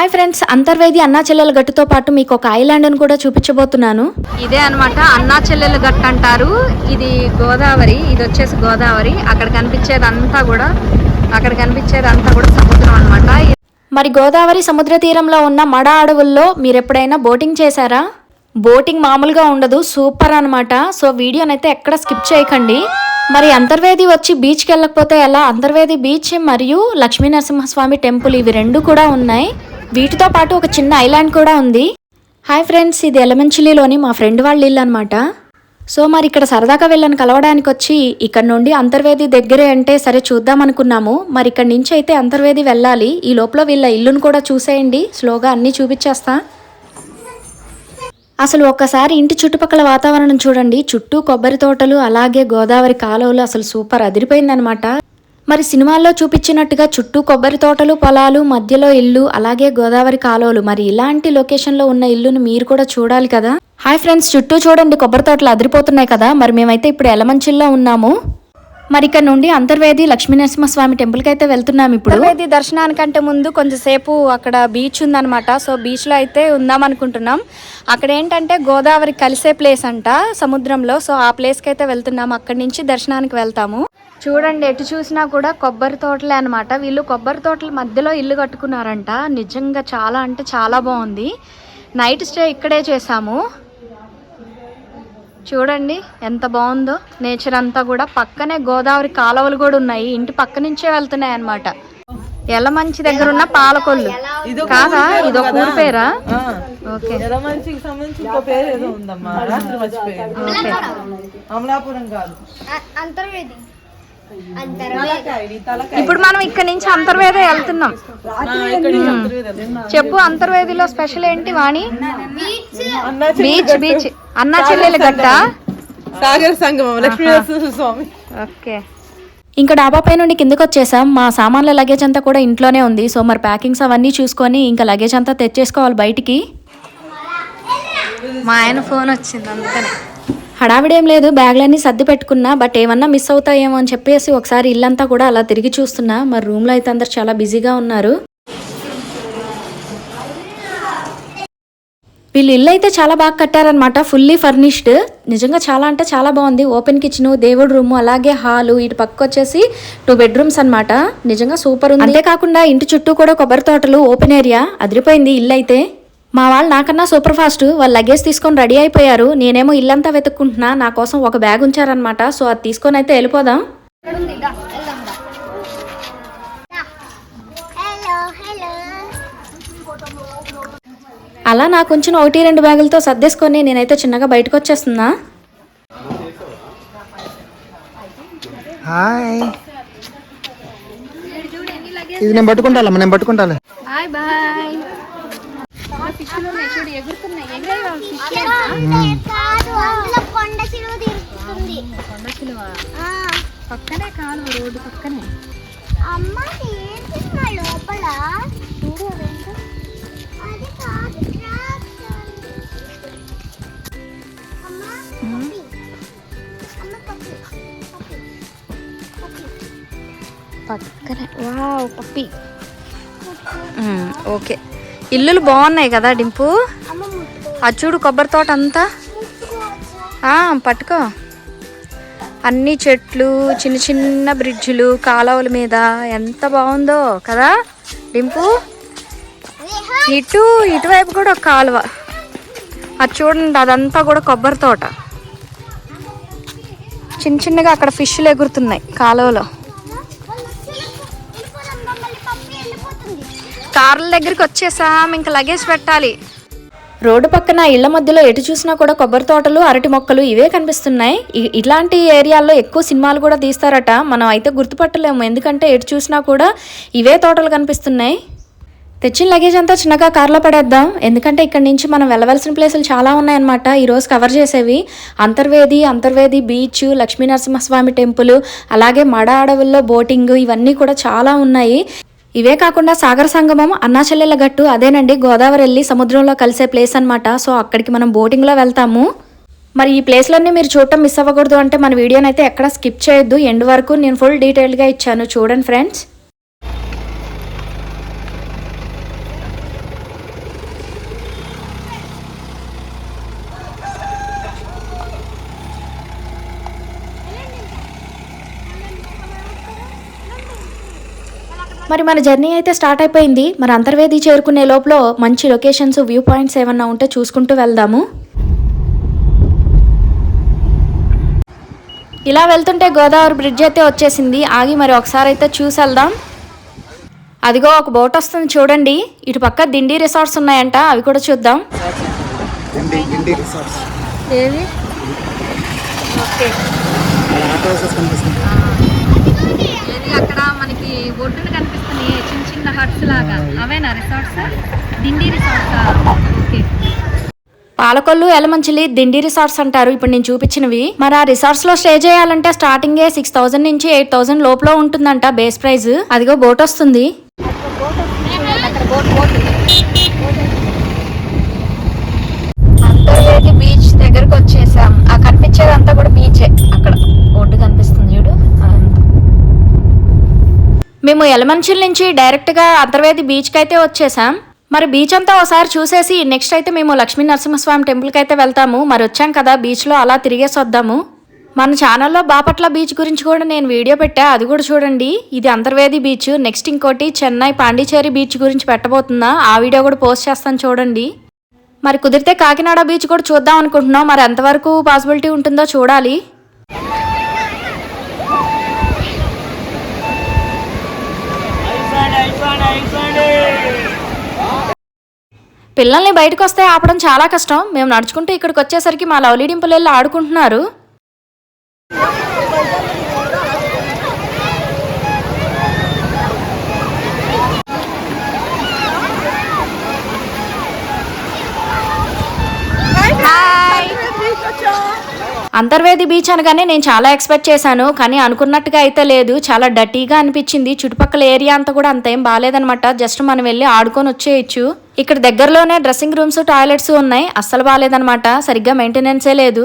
Hi friends Antarvedi అన్నా చెల్లెల గట్టుతో పాటు మీకు ఒక ఐలాండ్ను కూడా చూపించబోతున్నాను. ఇదే అన్నమాట అన్నా చెల్లెల గట్టు అంటారు. ఇది గోదావరి ఇది వచ్చేసి గోదావరి. అక్కడ కనిపించేది అంతా కూడా అక్కడ కనిపించేది అంతా కూడా సముద్రం అన్నమాట. మరి గోదావరి సముద్ర తీరంలో ఉన్న మడ అడవుల్లో మీరు ఎప్పుడైనా బోటింగ్ చేశారా? బోటింగ్ మామూలుగా ఉండదు సూపర్ అన్నమాట. సో వీడియోనైతే ఎక్కడ స్కిప్ చేయకండి. మరి అంతర్వేది వచ్చి బీచ్కి వెళ్ళకపోతే ఎలా? అంతర్వేది బీచ్ మరియు లక్ష్మీ నరసింహస్వామి టెంపుల్ ఇవి రెండు కూడా ఉన్నాయి. వీటితో పాటు ఒక చిన్న ఐలాండ్ కూడా ఉంది. హాయ్ ఫ్రెండ్స్ ఇది ఎలమంచిలిలోని మా ఫ్రెండ్ వాళ్ళ ఇల్లు అనమాట సో మరి ఇక్కడ సరదాగా వెళ్ళని కలవడానికి వచ్చి ఇక్కడ నుండి అంతర్వేది దగ్గరే అంటే సరే చూద్దాం అనుకున్నాము. మరి ఇక్కడ నుంచి అయితే అంతర్వేది వెళ్ళాలి. ఈ లోపల వీళ్ళ ఇల్లును కూడా చూసేయండి. స్లోగా అన్నీ చూపించేస్తా. అసలు ఒక్కసారి ఇంటి చుట్టుపక్కల వాతావరణం చూడండి. చుట్టూ కొబ్బరి తోటలు అలాగే గోదావరి కాలువలు అసలు సూపర్ అదిరిపోయిందనమాట మరి సినిమాల్లో చూపించినట్టుగా చుట్టూ కొబ్బరి తోటలు పొలాలు మధ్యలో ఇల్లు అలాగే గోదావరి కాలువలు. మరి ఇలాంటి లొకేషన్లో ఉన్న ఇల్లును మీరు కూడా చూడాలి కదా? హాయ్ ఫ్రెండ్స్ చుట్టూ చూడండి కొబ్బరి తోటలు అదిరిపోతున్నాయి కదా. మరి మేమైతే ఇప్పుడు ఎలమంచిల్లో ఉన్నాము. మరి ఇక్కడ నుండి అంతర్వేది లక్ష్మీనరసింహస్వామి టెంపుల్కి అయితే వెళ్తున్నాం ఇప్పుడు. అంతర్వేది దర్శనానికంటే ముందు కొంచెంసేపు అక్కడ బీచ్ ఉందన్నమాట. సో బీచ్లో అయితే ఉందాం అనుకుంటున్నాం. అక్కడ ఏంటంటే గోదావరి కలిసే ప్లేస్ అంట సముద్రంలో. సో ఆ ప్లేస్కి అయితే వెళ్తున్నాం. అక్కడి నుంచి దర్శనానికి వెళ్తాము. చూడండి ఎటు చూసినా కూడా కొబ్బరి తోటలే అనమాట వీళ్ళు కొబ్బరి తోటల మధ్యలో ఇల్లు కట్టుకున్నారంట. నిజంగా చాలా అంటే చాలా బాగుంది. నైట్ స్టే ఇక్కడే చేసాము చూడండి ఎంత బాగుందో. నేచర్ అంతా కూడా. పక్కనే గోదావరి కాలువలు కూడా ఉన్నాయి. ఇంటి పక్క నుంచే వెళ్తున్నాయి అనమాట ఎలమంచి దగ్గర ఉన్న పాలకొల్లు. కాదా? ఇది ఒక ఊరి పేరా? ఓకే. అమలాపురం కాదు. ఇప్పుడు మనం ఇక్కడ నుంచి అంతర్వేద వెళ్తున్నాం. చెప్పు అంతర్వేదిలో స్పెషల్ ఏంటి వాణి? Beach beach. అన్నా చెల్లెల గట్ట సాగర సంగమం లక్ష్మీ స్వామి. ఓకే. ఇంకా డాబా పై నుండి కిందకి వచ్చేసాం. మా సామాన్ల లగేజ్ అంతా కూడా ఇంట్లోనే ఉంది. సో మరి ప్యాకింగ్స్ అవన్నీ చూసుకొని ఇంకా లగేజ్ అంతా తెచ్చేసుకోవాలి బయటికి. మా ఆయన ఫోన్ వచ్చింది అందుకనే. హడావిడేం లేదు. బ్యాగ్లన్నీ సర్ది పెట్టుకున్నా బట్ ఏమన్నా మిస్ అవుతాయేమో అని చెప్పేసి ఒకసారి ఇల్లంతా కూడా అలా తిరిగి చూస్తున్నా. మరి రూమ్లో అయితే అందరు చాలా బిజీగా ఉన్నారు. వీళ్ళు ఇల్లు అయితే చాలా బాగా కట్టారనమాట ఫుల్లీ ఫర్నిష్డ్ నిజంగా చాలా అంటే చాలా బాగుంది. ఓపెన్ కిచెన్ దేవుడు రూమ్ అలాగే హాలు ఇటు పక్క వచ్చేసి టూ బెడ్రూమ్స్ అన్నమాట. నిజంగా సూపర్ ఉంది. అంతేకాకుండా ఇంటి చుట్టూ కూడా కొబ్బరి తోటలు ఓపెన్ ఏరియా అదిరిపోయింది ఇల్లు అయితే. మా వాళ్ళు నాకన్నా సూపర్ ఫాస్ట్. వాళ్ళు లగేజ్ తీసుకొని రెడీ అయిపోయారు. నేనేమో ఇల్లంతా వెతుక్కుంటున్నా. నా కోసం ఒక బ్యాగ్ ఉంచారనమాట సో అది తీసుకొని అయితే వెళ్ళిపోదాం. అలా నాకు కొంచెం ఒకటి రెండు బ్యాగులతో సర్దేసుకొని నేనైతే చిన్నగా బయటకు వచ్చేస్తున్నా. హాయ్. ఇది నేను పట్టుకుంటాలమ్మా నేను పట్టుకుంటాలే. Bye bye. కాదు అందులో కొండ చిలువ తిరుగుతుంది. పక్కనే కాదు రోడ్డు పక్కనే. అమ్మ ఏంటి లోపల. పక్కనే. Wow puppy. ఓకే. ఇల్లులు బాగున్నాయి కదా డింపు? ఆ అది చూడు కొబ్బరి తోట అంతా. పట్టుకో. అన్ని చెట్లు చిన్న చిన్న బ్రిడ్జ్లు కాలువల మీద ఎంత బాగుందో కదా డింపు? ఇటు ఇటువైపు కూడా ఒక కాలువ. అది చూడండి అదంతా కూడా కొబ్బరి తోట. చిన్న చిన్నగా అక్కడ ఫిష్లు ఎగురుతున్నాయి కాలువలో. కార్ల దగ్గరికి వచ్చేసాం ఇంకా లగేజ్ పెట్టాలి. రోడ్డు పక్కన ఇళ్ళ మధ్యలో ఎటు చూసినా కూడా కొబ్బరి తోటలు అరటి మొక్కలు ఇవే కనిపిస్తున్నాయి. ఇట్లాంటి ఇలాంటి ఏరియాల్లో ఎక్కువ సినిమాలు కూడా తీస్తారట. మనం అయితే గుర్తుపట్టలేము. ఎందుకంటే ఎటు చూసినా కూడా ఇవే తోటలు కనిపిస్తున్నాయి. తెచ్చిన లగేజ్ అంతా చిన్నగా కార్లో పడేద్దాం. ఎందుకంటే ఇక్కడ నుంచి మనం వెళ్ళవలసిన ప్లేసులు చాలా ఉన్నాయన్నమాట. ఈరోజు కవర్ చేసేవి అంతర్వేది అంతర్వేది బీచ్ లక్ష్మీనరసింహస్వామి టెంపుల్ అలాగే మడ అడవుల్లో బోటింగ్ ఇవన్నీ కూడా చాలా ఉన్నాయి. ఇవే కాకుండా సాగర సంగమం అన్నాచెల్లెల గట్టు అదేనండి గోదావరి వెళ్ళి సముద్రంలో కలిసే ప్లేస్ అనమాట సో అక్కడికి మనం బోటింగ్లో వెళ్తాము. మరి ఈ ప్లేస్లన్నీ మీరు చూడటం మిస్ అవ్వకూడదు అంటే మన వీడియోని అయితే ఎక్కడ స్కిప్ చేయొద్దు. ఎండ్ వరకు నేను ఫుల్ డీటెయిల్గా ఇచ్చాను. చూడండి ఫ్రెండ్స్ మరి మన జర్నీ అయితే స్టార్ట్ అయిపోయింది. మరి అంతర్వేది చేరుకునే లోపల మంచి లొకేషన్స్ వ్యూ పాయింట్స్ ఏమన్నా ఉంటే చూసుకుంటూ వెళ్దాము. ఇలా వెళ్తుంటే గోదావరి బ్రిడ్జ్ అయితే వచ్చేసింది. ఆగి మరి ఒకసారి అయితే చూసి వెళ్దాం. అదిగో ఒక బోట్ వస్తుంది చూడండి. ఇటు పక్క దిండి రిసార్ట్స్ ఉన్నాయంట అవి కూడా చూద్దాం. ఓకే. కనిపిస్తుంది అక్కడ మనకి ఒడ్డున కనిపిస్తున్నాయి చిన్న హట్స్ లాగా. అవేనా resorts Dindi resorts okay. Palakollu Elamanchili Dindi resorts అంటారు. ఇప్పుడు నేను చూపించినవి. మరి ఆ రిసార్ట్స్లో స్టే చేయాలంటే స్టార్టింగే సిక్స్ థౌసండ్ నుంచి ఎయిట్ థౌసండ్ లోపల ఉంటుందంట బేస్ ప్రైస్ అదిగో బోట్ వస్తుంది. అక్కడ బోట్ బోట్ అంతర్వేది బీచ్ దగ్గరకు వచ్చేసాం. ఆ కనిపించేదంతా కూడా బీచే అక్కడ బోర్డు కనిపిస్తుంది చూడు. అదంతా. మేము ఎలమంచిల్ నుంచి డైరెక్ట్గా అంతర్వేది బీచ్కి అయితే వచ్చేసాం. మరి బీచ్ అంతా ఒకసారి చూసేసి నెక్స్ట్ అయితే మేము లక్ష్మీ నరసింహస్వామి టెంపుల్కి అయితే వెళ్తాము. మరి వచ్చాం కదా బీచ్లో అలా తిరిగేసి వద్దాము మన ఛానల్లో బాపట్ల బీచ్ గురించి కూడా నేను వీడియో పెట్టా అది కూడా చూడండి. ఇది అంతర్వేది బీచ్. నెక్స్ట్ ఇంకోటి చెన్నై పాండిచేరి బీచ్ గురించి పెట్టబోతున్నా. ఆ వీడియో కూడా పోస్ట్ చేస్తాను చూడండి. మరి కుదిరితే కాకినాడ బీచ్ కూడా చూద్దాం అనుకుంటున్నాం. మరి ఎంతవరకు పాసిబిలిటీ ఉంటుందో చూడాలి. పిల్లల్ని బయటకు వస్తే ఆపడం చాలా కష్టం. మేము నడుచుకుంటూ ఇక్కడికి వచ్చేసరికి మా లవ్లీ డింపుల్ వెళ్ళి ఆడుకుంటున్నారు. అంతర్వేది బీచ్ అనగానే నేను చాలా ఎక్స్పెక్ట్ చేశాను కానీ అనుకున్నట్టుగా అయితే లేదు. చాలా డర్టీగా అనిపించింది. చుట్టుపక్కల ఏరియా అంతా కూడా అంత ఏం బాగాలేదనమాట జస్ట్ మనం వెళ్ళి ఆడుకొని వచ్చేయచ్చు. ఇక్కడ దగ్గరలోనే డ్రెస్సింగ్ రూమ్స్ టాయిలెట్స్ ఉన్నాయి. అస్సలు బాగాలేదనమాట సరిగ్గా మెయింటెనెన్సే లేదు.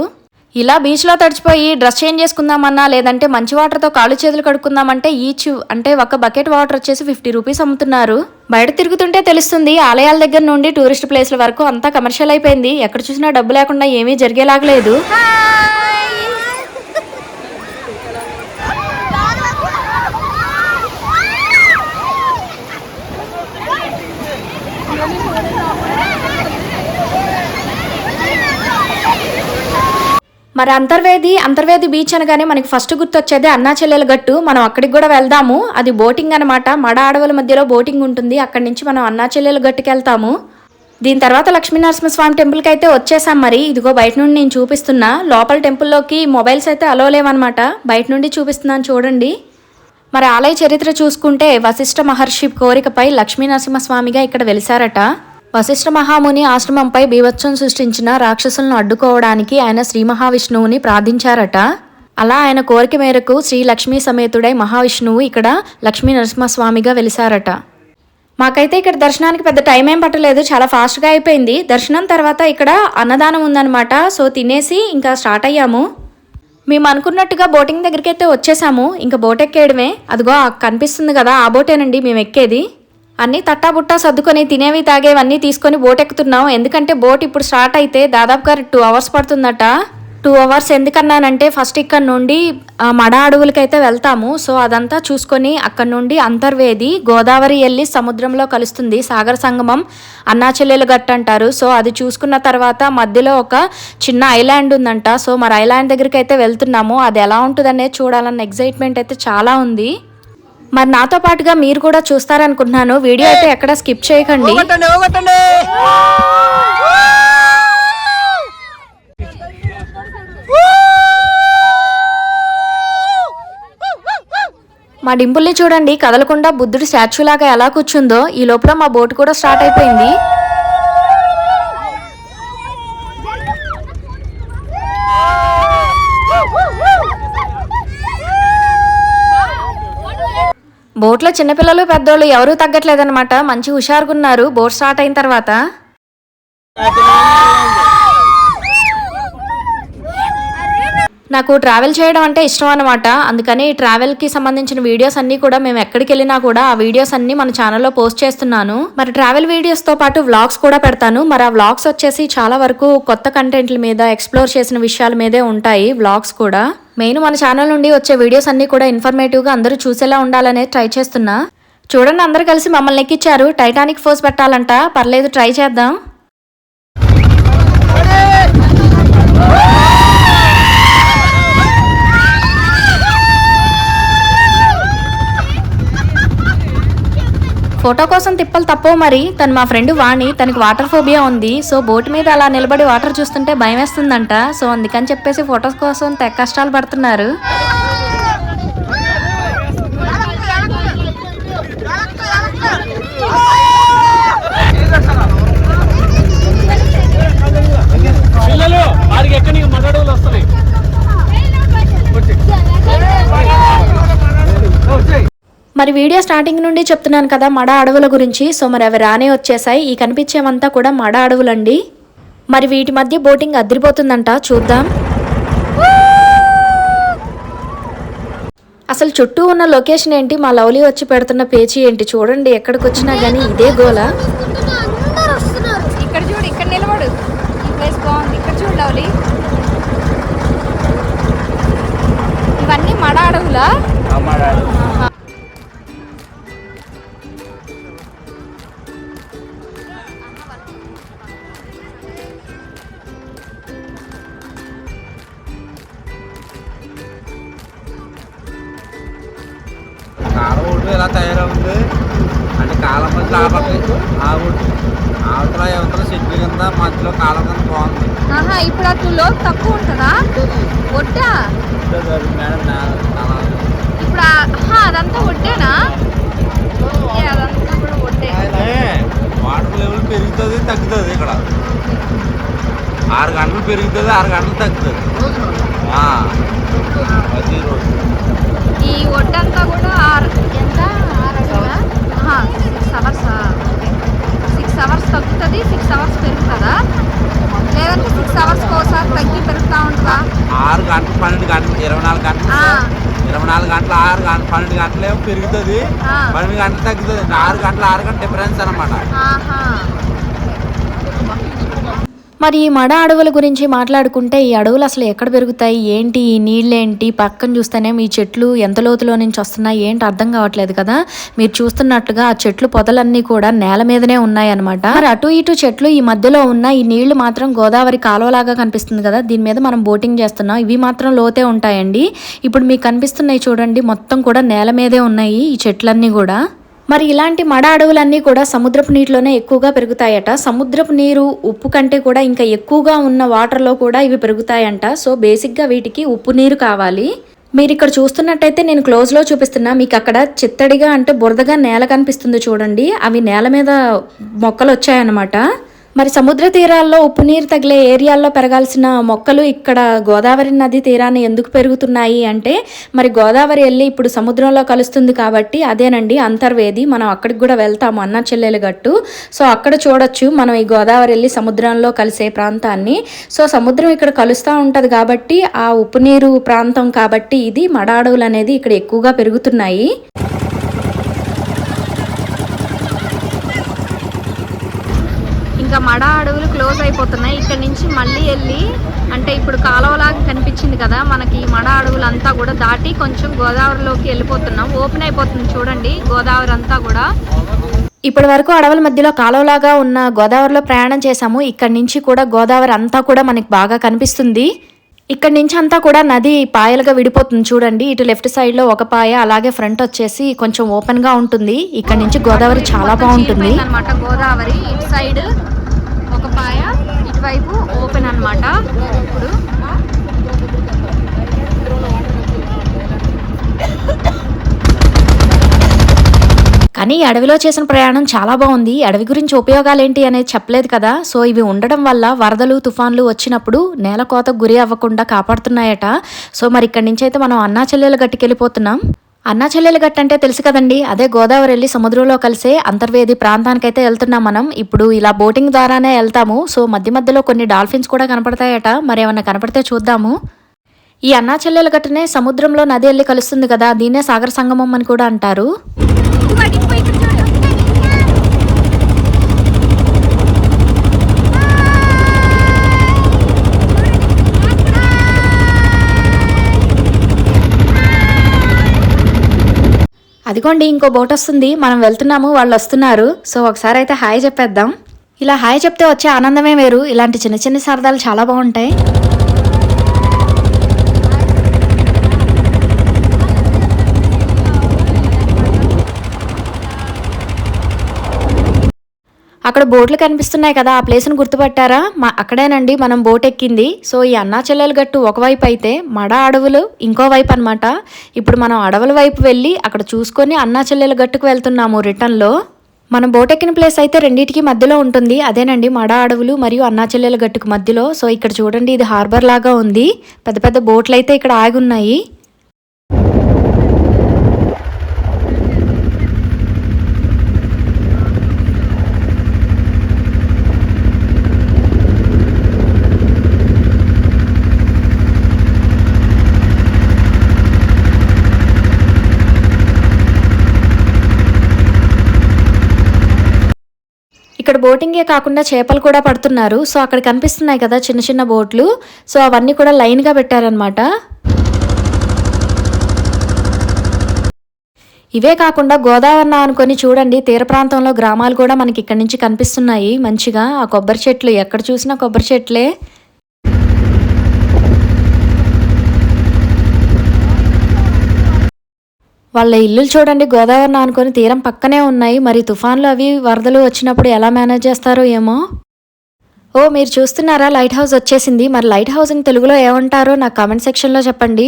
ఇలా బీచ్లో తడిచిపోయి డ్రెస్ చేంజ్ చేసుకుందామన్నా లేదంటే మంచి వాటర్తో కాళ్ళు చేతులు కడుక్కుందామంటే ఈచ్ అంటే ఒక బకెట్ వాటర్ వచ్చేసి ఫిఫ్టీ రూపీస్ అమ్ముతున్నారు. బయట తిరుగుతుంటే తెలుస్తుంది ఆలయాల దగ్గర నుండి టూరిస్ట్ ప్లేస్ల వరకు అంతా కమర్షియల్ అయిపోయింది. ఎక్కడ చూసినా డబ్బు లేకుండా ఏమీ జరిగేలాగలేదు మరి అంతర్వేది అంతర్వేది బీచ్ అనగానే మనకి ఫస్ట్ గుర్తొచ్చేది అన్నా చెల్లెల గట్టు. మనం అక్కడికి కూడా వెళ్దాము. అది బోటింగ్ అనమాట మడ అడవుల మధ్యలో బోటింగ్ ఉంటుంది. అక్కడి నుంచి మనం అన్నా చెల్లెల గట్టుకి వెళ్తాము. దీని తర్వాత లక్ష్మీనరసింహస్వామి టెంపుల్కి అయితే వచ్చేసాం మరి. ఇదిగో బయట నుండి నేను చూపిస్తున్నా. లోపల టెంపుల్లోకి మొబైల్స్ అయితే అలో లేవన్నమాట. బయట నుండి చూపిస్తున్నాను చూడండి. మరి ఆలయ చరిత్ర చూసుకుంటే వశిష్ఠ మహర్షి కోరికపై లక్ష్మీనరసింహస్వామిగా ఇక్కడ వెలిశారట వశిష్ఠ మహాముని ఆశ్రమంపై బీభత్సం సృష్టించిన రాక్షసులను అడ్డుకోవడానికి ఆయన శ్రీ మహావిష్ణువుని ప్రార్థించారట. అలా ఆయన కోరిక మేరకు శ్రీ లక్ష్మీ సమేతుడై మహావిష్ణువు ఇక్కడ లక్ష్మీ నరసింహస్వామిగా వెలిసారట. మాకైతే ఇక్కడ దర్శనానికి పెద్ద టైం ఏం పట్టలేదు చాలా ఫాస్ట్గా అయిపోయింది. దర్శనం తర్వాత ఇక్కడ అన్నదానం ఉందన్నమాట. సో తినేసి ఇంకా స్టార్ట్ అయ్యాము. మేము అనుకున్నట్టుగా బోటింగ్ దగ్గరికి అయితే వచ్చేసాము. ఇంకా బోట్ ఎక్కేయడమే అదిగో కనిపిస్తుంది కదా ఆ బోటేనండి మేము ఎక్కేది. అన్నీ తట్టాబుట్టా సర్దుకొని తినేవి తాగేవన్నీ తీసుకొని బోట్ ఎక్కుతున్నాం ఎందుకంటే బోట్ ఇప్పుడు స్టార్ట్ అయితే దాదాపుగా టూ అవర్స్ పడుతుందట. టూ అవర్స్ ఎందుకన్నానంటే ఫస్ట్ ఇక్కడ నుండి మడ అడవులకైతే వెళ్తాము. సో అదంతా చూసుకొని అక్కడ నుండి అంతర్వేది గోదావరి వెళ్ళి సముద్రంలో కలుస్తుంది సాగర సంగమం. అన్నాచెల్లెలు గట్ట అంటారు. సో అది చూసుకున్న తర్వాత మధ్యలో ఒక చిన్న ఐలాండ్ ఉందంట. సో మరి ఐలాండ్ దగ్గరికి అయితే వెళ్తున్నాము. అది ఎలా ఉంటుందనేది చూడాలన్న ఎగ్జైట్మెంట్ అయితే చాలా ఉంది. మరి నాతో పాటుగా మీరు కూడా చూస్తారనుకుంటున్నాను. వీడియో అయితే ఎక్కడ స్కిప్ చేయకండి. మా డింపుల్ని చూడండి కదలకుండా బుద్ధుడి స్టాచ్యూ లాగా ఎలా కూర్చుందో. ఈ లోపల మా బోట్ కూడా స్టార్ట్ అయిపోయింది. బోట్లో చిన్నపిల్లలు పెద్దోళ్ళు ఎవరూ తగ్గట్లేదన్నమాట. మంచి హుషారుగున్నారు. బోట్ స్టార్ట్ అయిన తర్వాత. నాకు ట్రావెల్ చేయడం అంటే ఇష్టం అనమాట అందుకని ట్రావెల్కి సంబంధించిన వీడియోస్ అన్నీ కూడా మేము ఎక్కడికి వెళ్ళినా కూడా ఆ వీడియోస్ అన్ని మన ఛానల్లో పోస్ట్ చేస్తున్నాను. మరి ట్రావెల్ వీడియోస్తో పాటు వ్లాగ్స్ కూడా పెడతాను. మరి ఆ వ్లాగ్స్ వచ్చేసి చాలా వరకు కొత్త కంటెంట్ల మీద ఎక్స్ప్లోర్ చేసిన విషయాల మీదే ఉంటాయి వ్లాగ్స్ కూడా. మెయిన్ మన ఛానల్ నుండి వచ్చే వీడియోస్ అన్నీ కూడా ఇన్ఫర్మేటివ్గా అందరూ చూసేలా ఉండాలనే ట్రై చేస్తున్నా. చూడండి అందరు కలిసి మమ్మల్ని ఎక్కిచ్చారు. Titanic force పెట్టాలంట. పర్లేదు ట్రై చేద్దాం. ఫోటో కోసం తిప్పలు తప్పవు మరి. తను మా ఫ్రెండ్ వాణి తనకి వాటర్ ఫోబియా ఉంది. సో బోట్ మీద అలా నిలబడి వాటర్ చూస్తుంటే భయం వేస్తుందంట సో అందుకని చెప్పేసి ఫొటోస్ కోసం తెగ కష్టాలు పడుతున్నారు పిల్లలు వారికి ఎక్కడి మగడవులు వస్తున్నాయి మరి వీడియో స్టార్టింగ్ నుండి చెప్తున్నాను కదా మడ అడవుల గురించి. సో మరి అవి రానే వచ్చేసాయి. ఈ కనిపించేవంతా కూడా మడ అడవులండి. మరి వీటి మధ్య బోటింగ్ అదిరిపోతుందంట చూద్దాం. అసలు చుట్టూ ఉన్న లొకేషన్ ఏంటి? మా లవ్లీ వచ్చి పెడుతున్న పేచీ ఏంటి? చూడండి ఎక్కడికి వచ్చినా కానీ ఇదే గోల. అందరు వస్తున్నారు ఇక్కడ చూడు ఇక్కడ నిలబడు. ఈ ప్లేస్ బాగుంది. ఇక్కడ చూడు లవ్లీ. ఇవన్నీ మడ అడవులా. ఒడ్డు అవతల చెట్ల కింద మధ్యలో కాలం కింద బాగుంది. ఆహా ఇప్పుడు అటు లోతు తక్కువ ఉంటుందా? ఒడ్డా ఇప్పుడు ఆహా, అదంతా ఒడ్డేనా అదంతా కూడా ఒడ్డే వాటర్ లెవెల్ పెరుగుతుంది తగ్గుతుంది ఇక్కడ. ఆరు గంటలు పెరుగుతుంది ఆరు గంటలు తగ్గుతుంది. ఆ, ప్రతిరోజు. ఈ ఒడ్డంతా కూడా ఆరు ఎంత ఆరు అడుగులా సిక్స్ అవర్స్ సిక్స్ అవర్స్ తగ్గుతుంది సిక్స్ అవర్స్ పెరుగుతుందా? లేదంటే సిక్స్ అవర్స్కి ఒకసారి తగ్గి పెరుగుతూ ఉంటుందా? ఆరు గంటలు పన్నెండు గంటలు ఇరవై నాలుగు గంటలు. ఇరవై నాలుగు గంటలు ఆరు గంటలు పన్నెండు గంటలు ఏమో పెరుగుతుంది. పన్నెండు గంటలు తగ్గుతుంది. ఆరు గంటలు ఆరు గంటలు డిఫరెన్స్ అనమాట మరి ఈ మడ అడవుల గురించి మాట్లాడుకుంటే ఈ అడవులు అసలు ఎక్కడ పెరుగుతాయి? ఏంటి? ఈ నీళ్ళేంటి? పక్కన చూస్తేనే ఈ చెట్లు ఎంత లోతులో నుంచి వస్తున్నాయి? ఏంటి? అర్థం కావట్లేదు కదా? మీరు చూస్తున్నట్టుగా ఆ చెట్లు పొదలన్నీ కూడా నేల మీదనే ఉన్నాయన్నమాట. మరి అటు ఇటు చెట్లు ఈ మధ్యలో ఉన్న ఈ నీళ్ళు మాత్రం గోదావరి కాలువలాగా కనిపిస్తుంది కదా? దీని మీద మనం బోటింగ్ చేస్తున్నాం. ఇవి మాత్రం లోతే ఉంటాయండి. ఇప్పుడు మీకు కనిపిస్తున్నాయి చూడండి. మొత్తం కూడా నేల మీదే ఉన్నాయి ఈ చెట్లన్నీ కూడా. మరి ఇలాంటి మడ అడవులన్నీ కూడా సముద్రపు నీటిలోనే ఎక్కువగా పెరుగుతాయట. సముద్రపు నీరు ఉప్పు కంటే కూడా ఇంకా ఎక్కువగా ఉన్న వాటర్లో కూడా ఇవి పెరుగుతాయంట. సో బేసిక్గా వీటికి ఉప్పు నీరు కావాలి. మీరు ఇక్కడ చూస్తున్నట్టయితే నేను క్లోజ్లో చూపిస్తున్నా. మీకు అక్కడ చిత్తడిగా అంటే బురదగా నేల కనిపిస్తుంది చూడండి. అవి నేల మీద మొక్కలు వచ్చాయన్నమాట. మరి సముద్ర తీరాల్లో ఉప్పు నీరు తగిలే ఏరియాల్లో పెరగాల్సిన మొక్కలు ఇక్కడ గోదావరి నది తీరాన్ని ఎందుకు పెరుగుతున్నాయి అంటే మరి గోదావరి వెళ్ళి ఇప్పుడు సముద్రంలో కలుస్తుంది కాబట్టి అదేనండి అంతర్వేది. మనం అక్కడికి కూడా వెళ్తాము అన్న చెల్లెలు గట్టు. సో అక్కడ చూడొచ్చు మనం ఈ గోదావరి వెళ్ళి సముద్రంలో కలిసే ప్రాంతాన్ని. సో సముద్రం ఇక్కడ కలుస్తూ ఉంటుంది కాబట్టి ఆ ఉప్పు నీరు ప్రాంతం కాబట్టి ఇది మడ అడవులు అనేది ఇక్కడ ఎక్కువగా పెరుగుతున్నాయి. ఇంకా మడ అడవులు క్లోజ్ అయిపోతున్నాయి. ఇక్కడ నుంచి మళ్ళీ వెళ్ళి అంటే ఇప్పుడు కాలువలాగా కనిపించింది కదా మనకి ఈ మడ అడవులు అంతా కూడా దాటి కొంచెం గోదావరిలోకి వెళ్ళిపోతున్నాం. ఓపెన్ అయిపోతుంది చూడండి గోదావరి అంతా కూడా. ఇప్పటి వరకు అడవుల మధ్యలో కాలువలాగా ఉన్న గోదావరిలో ప్రయాణం చేశాము. ఇక్కడ నుంచి కూడా గోదావరి అంతా కూడా మనకి బాగా కనిపిస్తుంది. ఇక్కడ నుంచి అంతా కూడా నది పాయలుగా విడిపోతుంది చూడండి. ఇటు లెఫ్ట్ సైడ్లో ఒక పాయ అలాగే ఫ్రంట్ వచ్చేసి కొంచెం ఓపెన్గా ఉంటుంది. ఇక్కడ నుంచి గోదావరి చాలా బాగుంటుంది. అనమాట గోదావరి. ఇటు సైడ్ ఒక పాయ ఇటువైపు ఓపెన్ అన్నమాట. ఇప్పుడు కానీ అడవిలో చేసిన ప్రయాణం చాలా బాగుంది. అడవి గురించి ఉపయోగాలు ఏంటి అనేది చెప్పలేదు కదా. సో ఇవి ఉండడం వల్ల వరదలు తుఫాన్లు వచ్చినప్పుడు నేల కోతకు గురి అవ్వకుండా కాపాడుతున్నాయట. సో మరి ఇక్కడి నుంచి అయితే మనం అన్నా చెల్లెలు గట్టుకెళ్ళిపోతున్నాం అన్నా చెల్లెల గట్టు అంటే తెలుసు కదండి. అదే గోదావరి వెళ్ళి సముద్రంలో కలిసే అంతర్వేది ప్రాంతానికైతే వెళ్తున్నాం మనం. ఇప్పుడు ఇలా బోటింగ్ ద్వారానే వెళ్తాము. సో మధ్య మధ్యలో కొన్ని డాల్ఫిన్స్ కూడా కనపడతాయట. మరి ఏమన్నా కనపడితే చూద్దాము. ఈ అన్నా చెల్లెల గట్టునే సముద్రంలో నది వెళ్ళి కలుస్తుంది కదా. దీన్నే సాగర సంగమం అని కూడా అంటారు. అదిగోండి ఇంకో బోట్ వస్తుంది. మనం వెళ్తున్నాము వాళ్ళు వస్తున్నారు. సో ఒకసారి అయితే హాయ్ చెప్పేద్దాం. ఇలా హాయ్ చెప్తే వచ్చే ఆనందమే వేరు. ఇలాంటి చిన్న చిన్న సరదాలు చాలా బాగుంటాయి. అక్కడ బోట్లు కనిపిస్తున్నాయి కదా ఆ ప్లేస్ను గుర్తుపట్టారా? మా అక్కడేనండి మనం బోట్ ఎక్కింది. సో ఈ అన్నా చెల్లెల గట్టు ఒకవైపు అయితే మడ అడవులు ఇంకో వైపు అనమాట ఇప్పుడు మనం అడవుల వైపు వెళ్ళి అక్కడ చూసుకొని అన్నా చెల్లెల గట్టుకు వెళ్తున్నాము రిటర్న్లో మనం బోట్ ఎక్కిన ప్లేస్ అయితే రెండింటికి మధ్యలో ఉంటుంది. అదేనండి మడ అడవులు మరియు అన్నాచెల్లెల గట్టుకు మధ్యలో. సో ఇక్కడ చూడండి ఇది హార్బర్ లాగా ఉంది. పెద్ద పెద్ద బోట్లు అయితే ఇక్కడ ఆగి ఉన్నాయి. ఇక్కడ బోటింగే కాకుండా చేపలు కూడా పడుతున్నారు. సో అక్కడ కనిపిస్తున్నాయి కదా చిన్న చిన్న బోట్లు. సో అవన్నీ కూడా లైన్గా పెట్టారనమాట ఇవే కాకుండా గోదావరి అనుకొని చూడండి తీర ప్రాంతంలో గ్రామాలు కూడా మనకి ఇక్కడ నుంచి కనిపిస్తున్నాయి మంచిగా. ఆ కొబ్బరి చెట్లు ఎక్కడ చూసినా కొబ్బరి చెట్లే. వాళ్ళ ఇల్లులు చూడండి గోదావరిని అనుకొని తీరం పక్కనే ఉన్నాయి. మరి తుఫాన్లు అవి వరదలు వచ్చినప్పుడు ఎలా మేనేజ్ చేస్తారో ఏమో? ఓ మీరు చూస్తున్నారా? లైట్ హౌస్ వచ్చేసింది. మరి లైట్ హౌస్ని తెలుగులో ఏమంటారో నాకు కామెంట్ సెక్షన్లో చెప్పండి.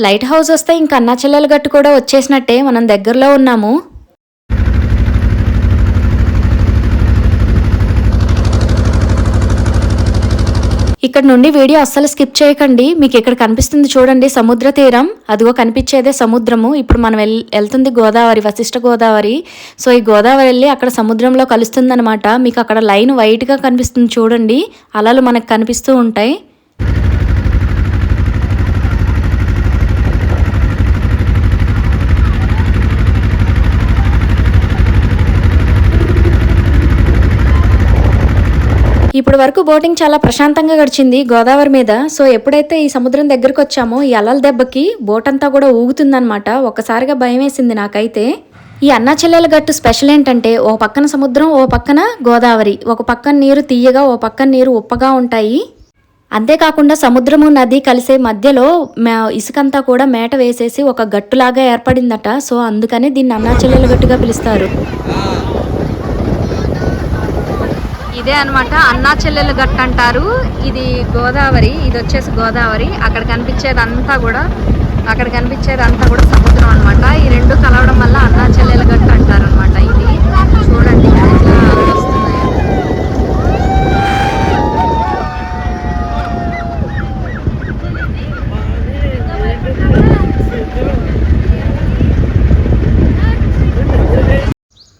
లైట్ హౌస్ వస్తే ఇంక అన్నా చెల్లెలు గట్టు కూడా వచ్చేసినట్టే. మనం దగ్గరలో ఉన్నాము. ఇక్కడ నుండి వీడియో అస్సలు స్కిప్ చేయకండి. మీకు ఇక్కడ కనిపిస్తుంది చూడండి సముద్ర తీరం. అదిగో కనిపించేదే సముద్రము. ఇప్పుడు మనం వెళ్తుంది గోదావరి వశిష్ఠ గోదావరి. సో ఈ గోదావరి వెళ్ళి అక్కడ సముద్రంలో కలుస్తుందన్నమాట. మీకు అక్కడ లైన్ వైట్గా కనిపిస్తుంది చూడండి. అలలు మనకు కనిపిస్తూ ఉంటాయి. ఇప్పటి వరకు బోటింగ్ చాలా ప్రశాంతంగా గడిచింది గోదావరి మీద. సో ఎప్పుడైతే ఈ సముద్రం దగ్గరకు వచ్చామో ఈ అలల దెబ్బకి బోట్ అంతా కూడా ఊగుతుందన్నమాట. ఒక్కసారిగా భయం వేసింది నాకైతే. ఈ అన్నా చెల్లెల గట్టు స్పెషల్ ఏంటంటే ఓ పక్కన సముద్రం ఓ పక్కన గోదావరి. ఒక పక్కన నీరు తీయగా ఓ పక్కన నీరు ఉప్పగా ఉంటాయి. అంతేకాకుండా సముద్రము నది కలిసే మధ్యలో ఇసుకంతా కూడా మేట వేసేసి ఒక గట్టులాగా ఏర్పడిందట. సో అందుకని దీన్ని అన్నా చెల్లెల గట్టుగా పిలుస్తారు. ఇదే అన్నమాట. అన్నా చెల్లెలు గట్టు అంటారు. ఇది గోదావరి ఇది వచ్చేసి గోదావరి. అక్కడ కనిపించేది అంతా కూడా అక్కడ కనిపించేది అంతా కూడా సముద్రం అన్నమాట. ఈ రెండు కలవడం వల్ల అన్నా చెల్లెలు గట్టు అంటారు అనమాట ఇది. చూడండి ఎట్లా వస్తున్నాయో.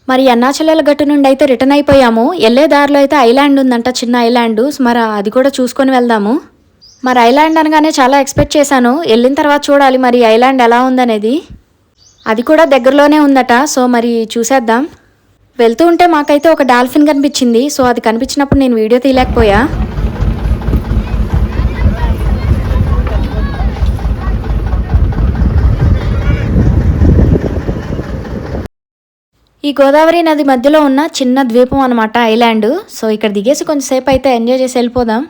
మరి అన్నాచలాల గట్టు నుండి అయితే రిటర్న్ అయిపోయాము. వెళ్ళే దారిలో అయితే ఐలాండ్ ఉందంట చిన్న ఐలాండ్. మరి అది కూడా చూసుకొని వెళ్దాము. మరి ఐలాండ్ అనగానే చాలా ఎక్స్పెక్ట్ చేశాను. వెళ్ళిన తర్వాత చూడాలి మరి ఐలాండ్ ఎలా ఉందనేది. అది కూడా దగ్గరలోనే ఉందట. సో మరి చూసేద్దాం. వెళ్తూ ఉంటే మాకైతే ఒక డాల్ఫిన్ కనిపించింది. సో అది కనిపించినప్పుడు నేను వీడియో తీయలేకపోయా. ఈ గోదావరి నది మధ్యలో ఉన్న చిన్న ద్వీపం అనమాట ఐలాండ్. సో ఇక్కడ దిగేసి కొంచెంసేపు అయితే ఎంజాయ్ చేసి వెళ్ళిపోదాం.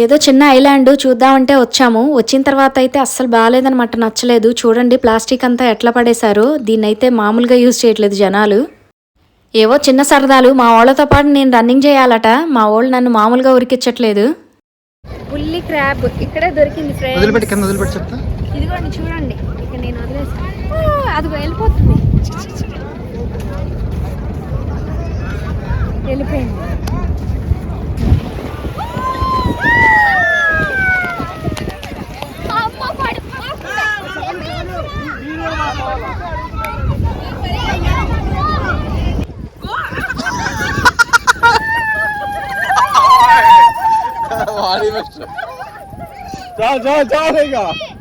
ఏదో చిన్న ఐలాండ్ చూద్దామంటే వచ్చాము. వచ్చిన తర్వాత అయితే అస్సలు బాగాలేదనమాట నచ్చలేదు. చూడండి ప్లాస్టిక్ అంతా ఎట్లా పడేశారు. దీన్ని అయితే మామూలుగా యూజ్ చేయట్లేదు జనాలు. ఏవో చిన్న సరదాలు. మా వాళ్ళతో పాటు నేను రన్నింగ్ చేయాలట. మా వాళ్ళు నన్ను మామూలుగా ఉరికిచ్చట్లేదు బుల్లి క్రాబ్ ఇక్కడే దొరికింది ఫ్రెండ్స్ వదిలిపెట్టి కింద వదిలిపెట్టి చెప్తా. ఇదిగోండి చూడండి. ఇక నేను వదిలేసాను అది వెళ్ళిపోతుంది. 加加那个。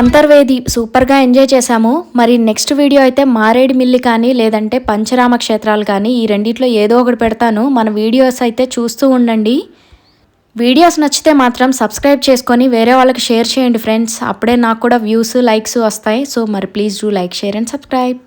అంతర్వేది సూపర్గా ఎంజాయ్ చేశాము. మరి నెక్స్ట్ వీడియో అయితే మారేడుమిల్లి కానీ లేదంటే పంచరామ క్షేత్రాలు కానీ ఈ రెండిట్లో ఏదో ఒకటి పెడతాను. మన వీడియోస్ అయితే చూస్తూ ఉండండి. వీడియోస్ నచ్చితే మాత్రం సబ్స్క్రైబ్ చేసుకొని వేరే వాళ్ళకి షేర్ చేయండి ఫ్రెండ్స్. అప్పుడే నాకు కూడా వ్యూస్ లైక్స్ వస్తాయి. సో మరి please do like share and subscribe.